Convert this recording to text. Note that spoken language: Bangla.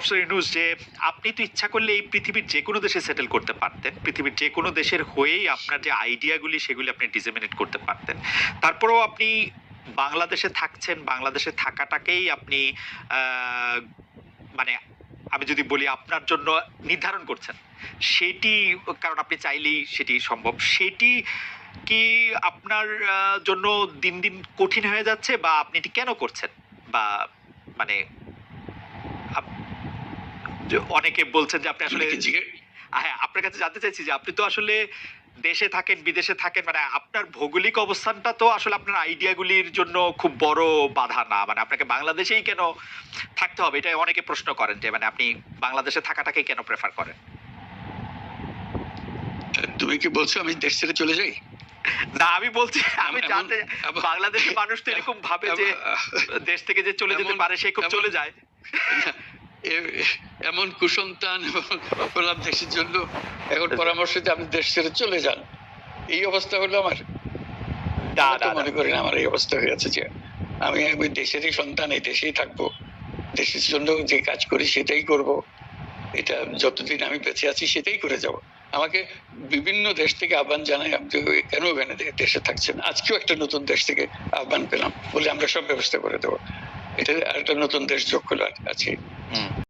প্রফেসর ইউনুস যে আপনি তো ইচ্ছা করলে এই পৃথিবীর যে কোনো দেশে সেটেল করতে পারতেন। পৃথিবীর যে কোনো দেশের হয়েই আপনার যে আইডিয়াগুলি সেগুলি আপনি ডিসেমিনেট করতে পারতেন। তারপরেও আপনি বাংলাদেশে থাকছেন, বাংলাদেশে থাকাটাকেই আপনি মানে আমি যদি বলি আপনার জন্য নির্ধারণ করছেন। সেটি, কারণ আপনি চাইলেই সেটি সম্ভব। সেটি কি আপনার জন্য দিন দিন কঠিন হয়ে যাচ্ছে বা আপনি এটি কেন করছেন? বা মানে অনেকে বলছেন যে আপনি আসলে হ্যাঁ আপনার কাছে জানতে চাইছি যে আপনি তো আসলে দেশে থাকেন বিদেশে থাকেন মানে আপনার ভৌগোলিক অবস্থানটা তো আসলে আপনার আইডিয়াগুলির জন্য খুব বড় বাধা না। মানে আপনাকে বাংলাদেশেই কেন থাকতে হবে? এটা অনেকে প্রশ্ন করেন যে মানে আপনি বাংলাদেশে থাকাটাকে কেন প্রেফার করেন? তুমি কি বলছো আমি দেশ ছেড়ে চলে যাই? না আমি বলছি আমি জানতে বাংলাদেশের মানুষ তো এরকম ভাবে যে দেশ থেকে যে চলে যেতে পারে সে খুব চলে যায়। এমন কুসন্তান বললাম দেশের জন্য এখন পরামর্শ যে আপনি দেশ ছেড়ে চলে যান। এই অবস্থা হলো আমার। মনে করি না আমার এই অবস্থা হয়ে আছে যে আমি আমি দেশেরই সন্তান এই দেশেই থাকব। দেশের জন্য যে কাজ করি সেটাই করব। এটা যতদিন আমি বেঁচে আছি সেটাই করে যাব। আমাকে বিভিন্ন দেশ থেকে আহ্বান জানাই আপনি কেন ওখানে দেশে থাকছেন? আজকেও একটা নতুন দেশ থেকে আহ্বান পেলাম বলে আমরা সব ব্যবস্থা করে দেবো। এটা আরেকটা নতুন দেশ যোগ হলো আছে।